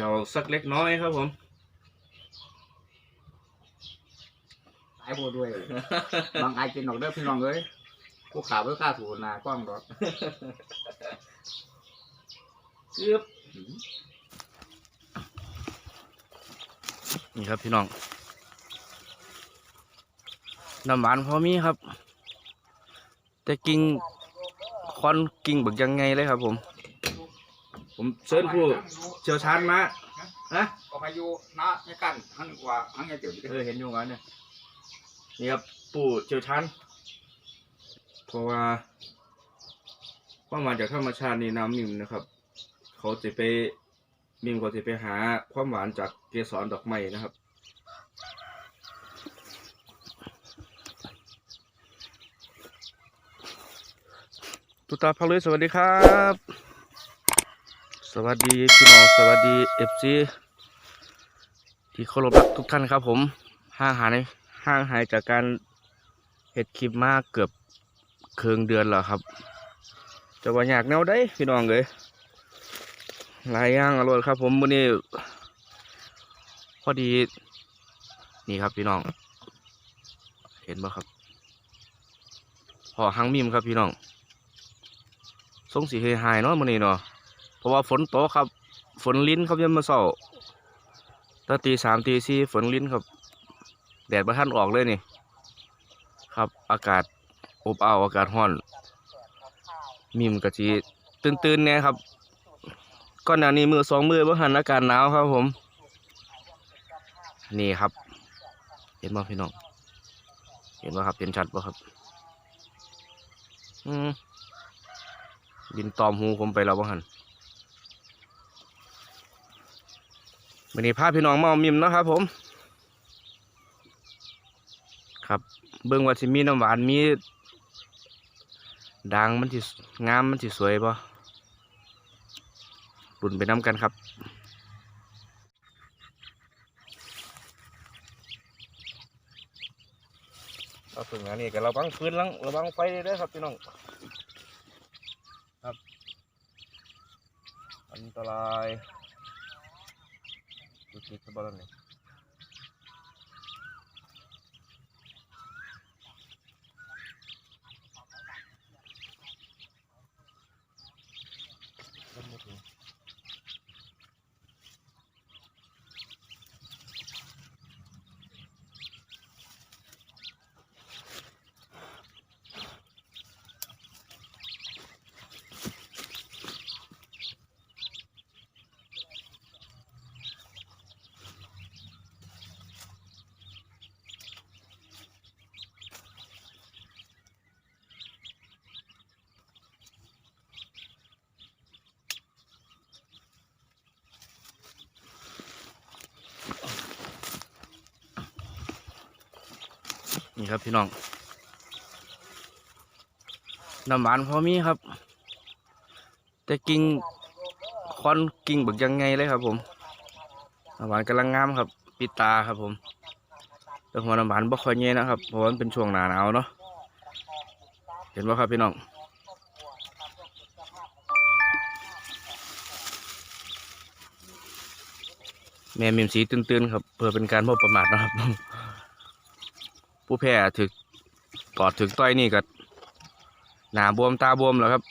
ยาสักเล็กน้อยครับผมตายบ่ด้วย บางไอกินดอกเด้อพี่น้องเอ้ยกูข่าวเพื่อค่าถูนากล้องดอกเกือบนี่ครับพี่น้องน้ำหวานพอมีครับ แต่กิ่งควันกิ่งบึกยังไงเลยครับผม ผมเชิญผู้ เชี่ยวชาญมาฮะก็พายุนะไม่กันหันกว่าหันไงเดี๋ยวเออเห็นอยู่งั้นเนี่ยนี่ครับปู่เชี่ยวชาญเพราะว่าความหวานจากธรรมชาตินี่น้ำมิมนะครับ เขาจะไปมิมเขาจะไปหาความหวานจากเกสรดอกไม้นะครับตุตาพักเลยสวัสดีครับ สวัสดีพี่น้องสวัสดีเอฟซีที่เคารพรักทุกท่านครับ ผมห่างหายห่างหายจากการเห็ดคลิปมาเกือบเคืองเดือนแล้วครับจะว่าอยากแนวได้พี่น้องเลยหลายอย่างอร่อยครับ ผมวันนี้พอดี นี่ครับพี่น้อง เห็นบ่ครับพอหังมิมครับพี่น้องทรงสีเฮหายเนาะมื้อนี้เนาะ ราะว่าฝนตกครับ ฝนลิ้นครับยามมาเช้าตอนตีสามตีสี่ฝนลิ้นครับ แดดประทันออกเลยนี่ ครับ อากาศอบอ้าวอากาศร้อน มีมกะจีตื่นๆเนี่ยครับก่อนหนานี้มือสองมือเมื่อหันอากาศหนาวครับผม นี่ครับ เห็นบ่พี่น้อง เห็นบ่ครับเห็นชัดบ่ครับ อืมบินตอมหูผมไปแล้วบ้างหัน วันนี้พาพี่น้องมาเอามิมนะครับผม ครับเบิ่งว่าสิมีน้ำหวานมีดังมันสิงามมันสิสวยปะรุ่นไปน้ำกันครับเราฝึกงานนี่กันระวังฟืนลังระวังไฟเด้ครับพี่น้องครับ อันตราย ดูคลิ นี่ครับพี่น้องน้ำหวานพอมีครับ แต่กิ่งควันกิ่งบึกยังไงเลยครับ ผมน้ำหวานกำลังงามครับ ปิดตาครับผมแต่หัวน้ำหวานบ่ค่อยเงี้ยนะครับเพราะวันเป็นช่วงหนาหนาวเนาะเห็นไหมครับพี่น้องแม่มิมสีตื่นๆครับ เพื่อเป็นการบ่ประมาทนะครับ ผู้แพ้ถึกกอดถึกต้อยนี่ก็หนาบวมตาบวมแล้วครับ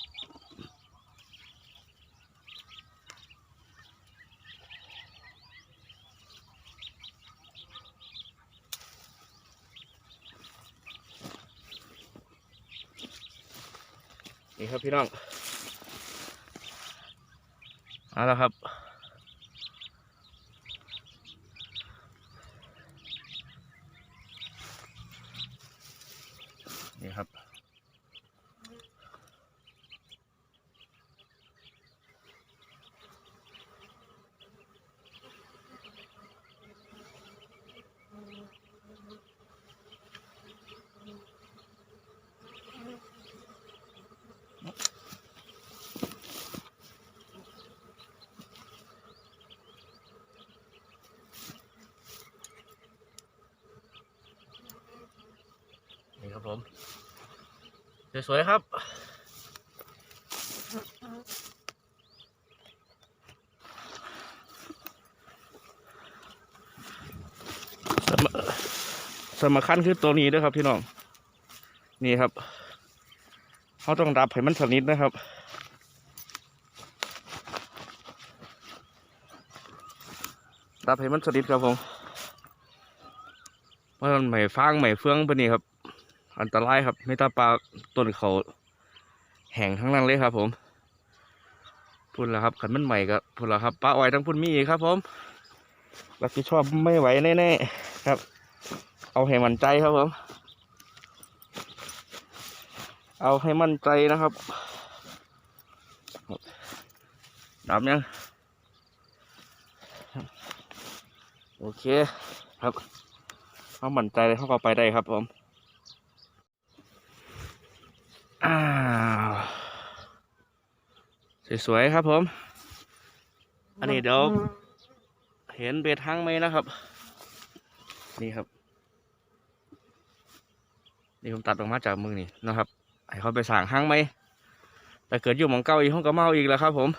นี่ครับพี่น้องเอาละครับ ครับผมสวยๆครับสมำคัญคือตัวนี้ด้วยครับพี่น้อง นี่ครับเขาต้องดับให้มันสนิทนะครับ ดับให้มันสนิทครับผมเพราะมันไหม่ฟางไหม่เฟืองไปนี่ครับ อันตรายครับ ไม่ตาปลาต้นเขาแห้งทั้งนั้นเลยครับ ผมพุ่นแล้วครับขันมันใหม่ก็พุ่นแล้วครับปลาอ้อยทั้งพุ่นมีอีกครับ ผมรับผิดชอบไม่ไหวแน่ๆครับ เอาให้มั่นใจครับผม เอาให้มั่นใจนะครับดับยังโอเคครับเขามั่นใจเลยเขาก็ไปได้ครับผม อ้าวสวยๆครับผม อันนี้เดี๋ยวเห็นเบ็ดทั้งไหมนะครับ นี่ครับ นี่ผมตัดออกมาจากมือนี่นะครับให้เขาไปสั่งห้างไหมแต่เกิดอยู่หมองเก้าอีกห้องก็เมาอีกแล้วครับ ผม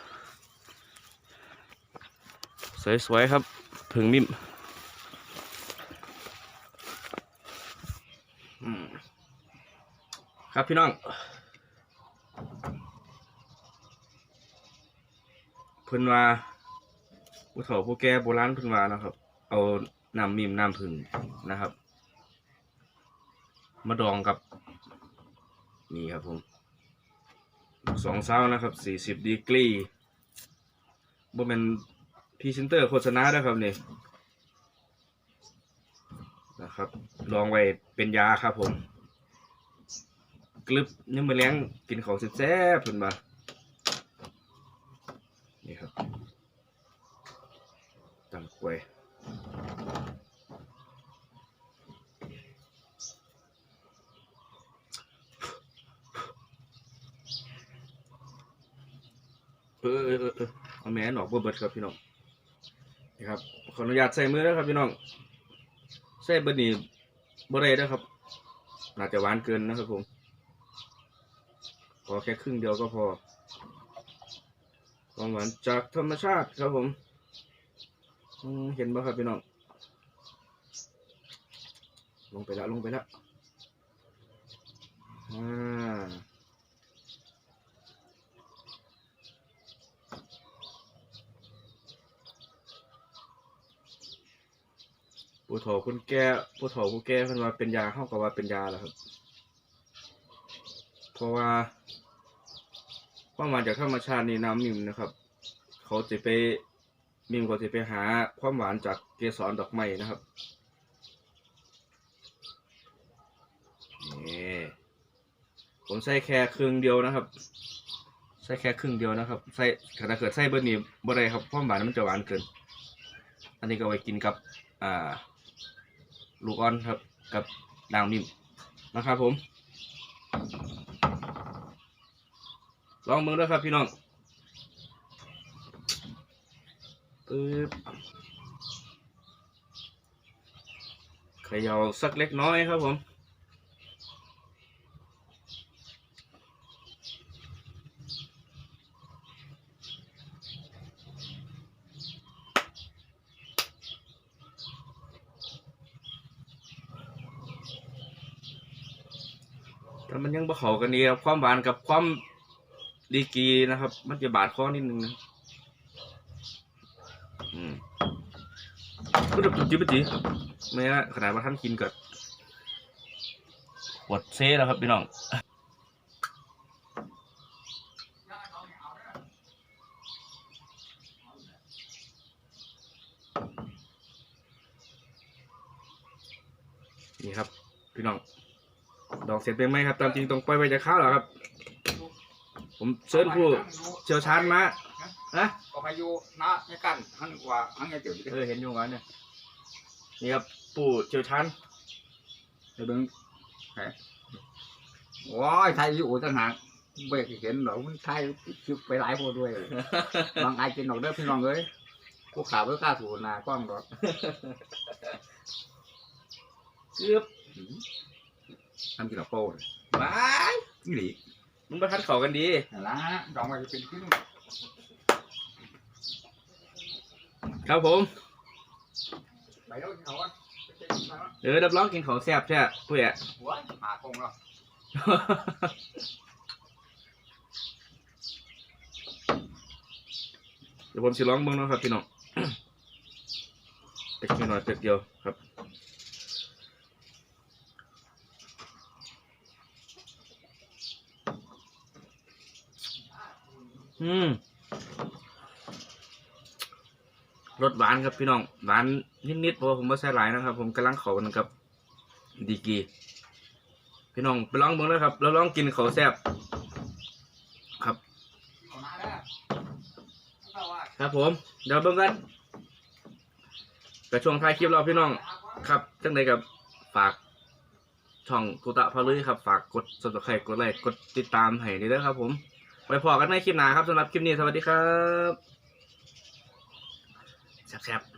สวยๆครับผึ่งมิมอืมครับพี่น้อง พิ่นว่าผู้เฒ่าผู้แก่โบราณเพิ่นว่านะครับ เอาน้ำมิมน้ำผึ่งนะครับ มาดองกับ นี่ครับผมสองเศร้านะครับสี่สิบดีกรีบ่เป็นพรีเซนเตอร์โฆษณาด้วยครับนี่นะครับ ลองไว้เป็นยาครับผม กลึบยังมาเลี้ยงกินของแซ่บๆเพิ่นมานี่ครับ ว้ยเออเออเออเอาแม่หนออกบ่เบิดครับพี่น้องนี่ครับขออนุญาตใส่มือนะครับพี่น้องใส่เบิดนี่บ่ได้นะครับน่าจะหวานเกินนะครับผมขอแค่ครึ่งเดียวก็พอความหวานจากธรรมชาติครับผม เห็นบ่ครับพี่น้อง ลงไปแล้วลงไปแล้วอ่าผู้เฒ่าคนแก่ผู้เฒ่าผู้แก่เพิ่นว่าเป็นยาเฮาก็ว่าเป็นยาแหล้วครับ เพราะว่าความหวานจากธรรมชาตินี่น้ำมิมนะครับ เขาจะไป มิมเขาจะไปหาความหวานจากเกสรดอกไม้นะครับนี่ผมใส่แค่ครึ่งเดียวนะครับ ใส่แค่ครึ่งเดียวนะครับ ใส่ถ้าเกิดใส่เบอร์นี้บ่ได้ครับความหวานมันจะหวานเกิน อันนี้ก็ไว้กินกับอ่าลูกอ่อนครับ กับนางมิมนะครับผม ลองมือด้วยครับพี่น้อง ปึ๊บเขย่าสักเล็กน้อยครับผมแต่มันยังบ่เข้ากันดีครับความหวานกับความดีกรีนะครับ มันจะบาดคอนิดนึงนะอืม ก็แบบจิ๊บจิ๊บไม่นะขนาดว่าท่านกินกับขวดเซ่แล้วครับพี่น้องนี่ครับ พี่น้อง ดอกเสร็จเป็นไหมครับ ตามจริงตรงปล่อยไปจะข้าวหรอครับ ผมเชิญผู้เชี่ยวชาญมานะก็พายุนะให้กันหันกว่าหันไงเดี๋ยวเออเห็นอยู่งั้นเนี่ย นี่ครับผู้เชี่ยวชาญเดี๋ยวเบิ่งแหมว้ายไทยอยู่ต่างหากเบรกเห็นหรอกมันไทยคิวไปหลายพวกด้วย บางไอกินดอกเด้อพี่น้องเอ้ยกูข่าวเพื่อกล้าถูนากล้องดอกเกือบทำกินดอกโป้เลยว้ายนี่หลีมึงประทัดเขากันดีนั่นละดอกมันจะเป็นขึ้นครับผม ไปแล้วเขาว่าเออดับร้องกินของแซ่บใช่ปุ้ยอะ หัวหาคงแล้วเดี๋ยวผมสิร้องเบิ่งเนาะครับพี่น้อง เป็กนิดหน่อยเป็กเดียวครับ อืมรสหวานครับพี่น้อง หวาน นิดๆเพราะว่าผมไม่ใส่หลายนะครับ ผมกำลังเขากันครับดีกีพี่น้องไปลองเบิ่งเลยครับ แล้วลองกินเขาแซ่บครับ ครับผม เดี๋ยวเบิ่งกันกระช่วงท้ายคลิปเราพี่น้องครับจังใดกับฝากช่องตุตะพาลุยครับ ฝากกด subscribe กดไลค์กดติดตามให้ด้วยนะครับ ผมไปพอกันในคลิปหน้าครับสำหรับคลิปนี้สวัสดีครับแซ่บๆ